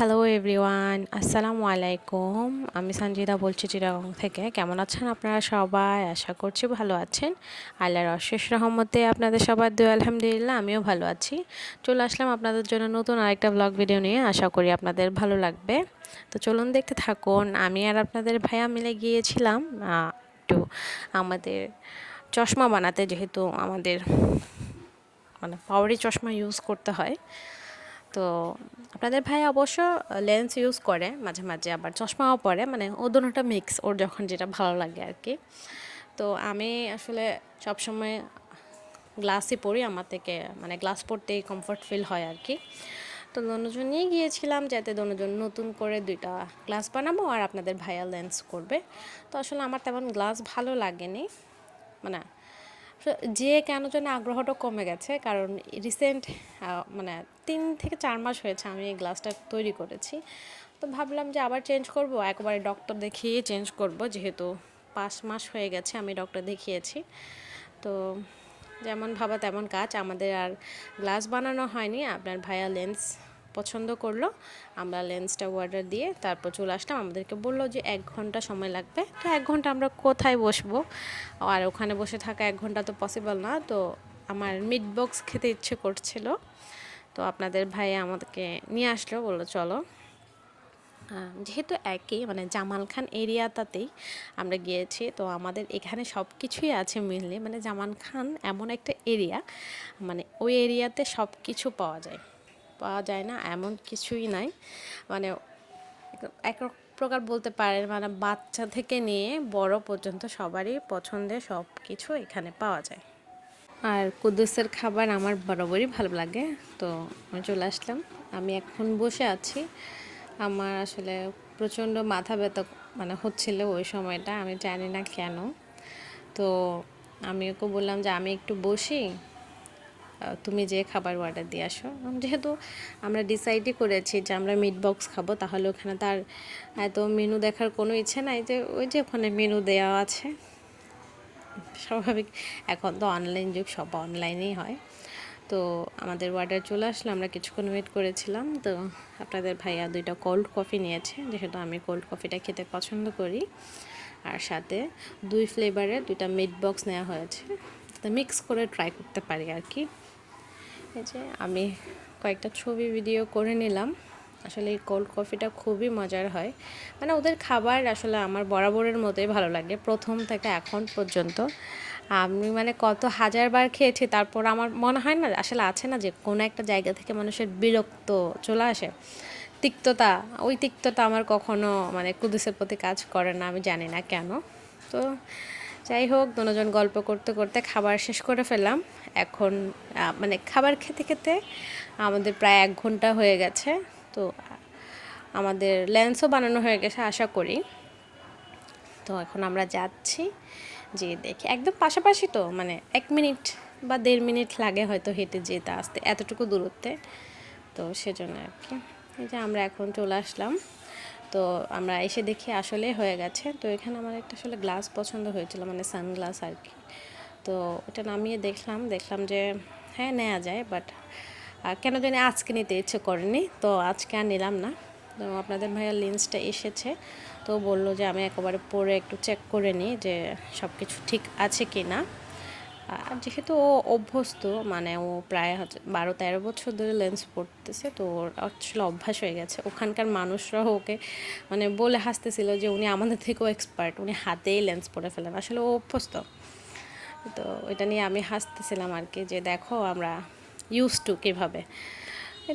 Hello everyone আসসালামু আলাইকুম আমি সঞ্জিদা বলছি চিরাগং থেকে। কেমন আছেন আপনারা সবাই? আশা করছি ভালো আছেন। আল্লাহর অশেষ রহমতে আপনাদের সবার দু আলহামদুলিল্লাহ, আমিও ভালো আছি। চলে আসলাম আপনাদের জন্য নতুন আরেকটা ব্লগ ভিডিও নিয়ে। আশা করি আপনাদের ভালো লাগবে। তো চলুন দেখতে থাকুন। আমি আর আপনাদের ভাইয়া মিলে গিয়েছিলাম একটু আমাদের চশমা বানাতে, যেহেতু আমাদের মানে পাওয়ারি চশমা ইউজ করতে হয়। তো আপনাদের ভাই অবশ্য লেন্স ইউজ করে মাঝে মাঝে, আবার চশমাও পরে মানে ও দুটোটা মিক্স ওর যখন যেটা ভালো লাগে আর কি তো আমি আসলে সবসময় গ্লাসই পরি, আমার থেকে মানে গ্লাস পরতেই কমফর্ট ফিল হয় আর কি তো দনোজন নিয়ে গিয়েছিলাম, যাতে দনোজন নতুন করে দুইটা গ্লাস বানাবো, আর আপনাদের ভাইয়া লেন্স করবে। তো আসলে আমার তেমন গ্লাস ভালো লাগেনি মানে যে কেন যেন আগ্রহটা কমে গেছে, কারণ রিসেন্ট মানে তিন থেকে চার মাস হয়েছে আমি এই গ্লাসটা তৈরি করেছি। তো ভাবলাম যে আবার চেঞ্জ করব, একবারে ডক্টর দেখিয়ে চেঞ্জ করব, যেহেতু পাঁচ মাস হয়ে গেছে আমি ডক্টর দেখিয়েছি। তো যেমন ভাবা তেমন কাজ, আমাদের আর গ্লাস বানানো হয়নি, আপনার ভাইয়া লেন্স পছন্দ করল, আমরা লেন্সটা অর্ডার দিয়ে তারপর চলে আসলাম। আমাদেরকে বলল যে, এক ঘণ্টা সময় লাগবে। তো এক ঘণ্টা আমরা কোথায় বসবো? আর ওখানে বসে থাকা এক ঘণ্টা তো পসিবল না। তো আমার মিট বক্স খেতে ইচ্ছে করছিল। তো আপনাদের ভাই আমাদেরকে নিয়ে আসলো, বলল, চলো। যেহেতু একই মানে জামাল খান এরিয়াটাতেই আমরা গিয়েছি, তো আমাদের এখানে সব কিছুই আছে মিললে মানে জামাল খান এমন একটা এরিয়া মানে ওই এরিয়াতে সব কিছু পাওয়া যায়। পাওয়া যায় না, এমন কিছুই নাই। মানে এক প্রকার বলতে পারেন মানে বাচ্চা থেকে নিয়ে বড় পর্যন্ত সবারই পছন্দের সব কিছু এখানে পাওয়া যায়। আর কুদ্দুসের খাবার আমার বরাবরই ভালো লাগে, তো আমি চলে আসলাম। আমি এখন বসে আছি। আমার আসলে প্রচণ্ড মাথা ব্যথা মানে হচ্ছিল ওই সময়টা, আমি জানি না কেন। তো আমি ওকে বললাম যে আমি একটু বসি তুমি যে খাবার অর্ডার দিয়ে আসো। যেহেতু আমরা ডিসাইডই করেছি যে আমরা মিট বক্স খাব, তাহলে ওখানে তার এত মেনু দেখার কোনো ইচ্ছে নাই যে ওই যে ওখানে মেনু দেওয়া আছে। স্বাভাবিক, এখন তো অনলাইন যুগ, সব অনলাইনেই হয়। তো আমাদের অর্ডার চলে আসলো, আমরা কিছুক্ষণ ওয়েট করেছিলাম। তো আপনাদের ভাইয়া দুইটা কোল্ড কফি নিয়েছে, যেহেতু আমি কোল্ড কফিটা খেতে পছন্দ করি। আর সাথে দুই ফ্লেভারের দুইটা মিট বক্স নেওয়া হয়েছে। মিক্স করে ট্রাই করতে পারি আর কি। এই যে আমি কয়েকটা ছবি ভিডিও করে নিলাম। আসলে এই কোল্ড কফিটা খুবই মজার হয়। মানে ওদের খাবার আসলে আমার বরাবরের মতোই ভালো লাগে, প্রথম থেকে এখন পর্যন্ত। আমি মানে কত হাজারবার খেয়েছি, তারপর আমার মনে হয় না, আসলে আছে না যে কোনো একটা জায়গা থেকে মানুষের বিরক্ত চলে আসে। তিক্ততা, ওই তিক্ততা আমার কখনো মানে কুদুসের প্রতি কাজ করে না, আমি জানি না কেন। তো যাই হোক, দুজন গল্প করতে করতে খাবার শেষ করে ফেললাম। এখন মানে খাবার খেতে খেতে আমাদের প্রায় এক ঘণ্টা হয়ে গেছে। তো, আমাদের লেন্সও বানানো হয়ে গেছে, আশা করি। তো এখন আমরা যাচ্ছি। যে দেখি, একদম পাশাপাশি তো মানে এক মিনিট বা দেড় মিনিট লাগে হয়তো হেঁটে যেতে, আসতে, এতটুকু দূরত্বে। তো সেজন্য আর কি। এই যে আমরা এখন চলে আসলাম। তো আমরা এসে দেখি আসলে হয়ে গেছে। তো এখানে আমার একটা আসলে গ্লাস পছন্দ হয়েছিল মানে সানগ্লাস আর কি। তো ওটা নামিয়ে দেখলাম দেখলাম যে হ্যাঁ নেওয়া যায় বাট কেন জানি আজকে নিতে ইচ্ছে করেনি, তো আজকে আর নিলাম না। তো আপনাদের ভাইয়া লেন্সটা এসেছে, তো বলল যে আমি একেবারে পরে একটু চেক করে নিই যে সব কিছু ঠিক আছে কি না যেহেতু ও অভ্যস্ত মানে ও প্রায় বারো তেরো বছর ধরে লেন্স পড়তেছে তো ওর আসলে অভ্যাস হয়ে গেছে। ওখানকার মানুষরাও ওকে মানে বলে হাসতেছিল যে উনি আমাদের থেকেও এক্সপার্ট উনি হাতেই লেন্স পরে ফেলেন। আসলে ও অভ্যস্ত। তো ওইটা নিয়ে আমি হাসতেছিলাম আর কি, যে দেখো আমরা ইউজ টু কীভাবে।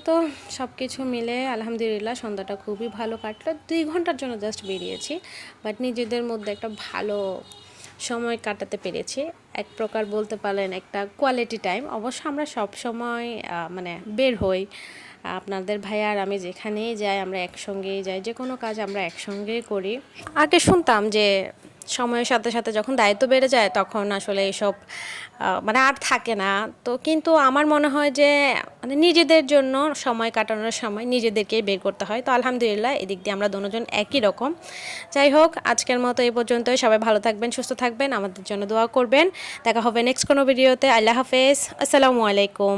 তো সব কিছু মিলে আলহামদুলিল্লাহ সন্ধ্যাটা খুবই ভালো কাটলো। দুই ঘণ্টার জন্য জাস্ট বেরিয়েছি বাট নিজেদের মধ্যে একটা ভালো সময় কাটাতে পেরেছি। এক প্রকার বলতে পারেন একটা কোয়ালিটি টাইম অবশ্য আমরা সব সময় মানে বের হই। আপনাদের ভাই আর আমি যেখানেই যাই, আমরা একসঙ্গেই যাই। যে কোনো কাজ আমরা একসঙ্গেই করি। আগে শুনতাম যে সময়ের সাথে সাথে যখন দায়িত্ব বেড়ে যায় তখন আসলে এসব মানে আর থাকে না। তো কিন্তু আমার মনে হয় যে মানে নিজেদের জন্য সময় কাটানোর সময় নিজেদেরকেই বের করতে হয়। তো আলহামদুলিল্লাহ এদিক দিয়ে আমরা দুজন একই রকম। যাই হোক, আজকের মতো এই পর্যন্তই। সবাই ভালো থাকবেন, সুস্থ থাকবেন। আমাদের জন্য দোয়া করবেন। দেখা হবে নেক্সট কোনো ভিডিওতে আল্লাহ হাফেজ। আসসালামু আলাইকুম।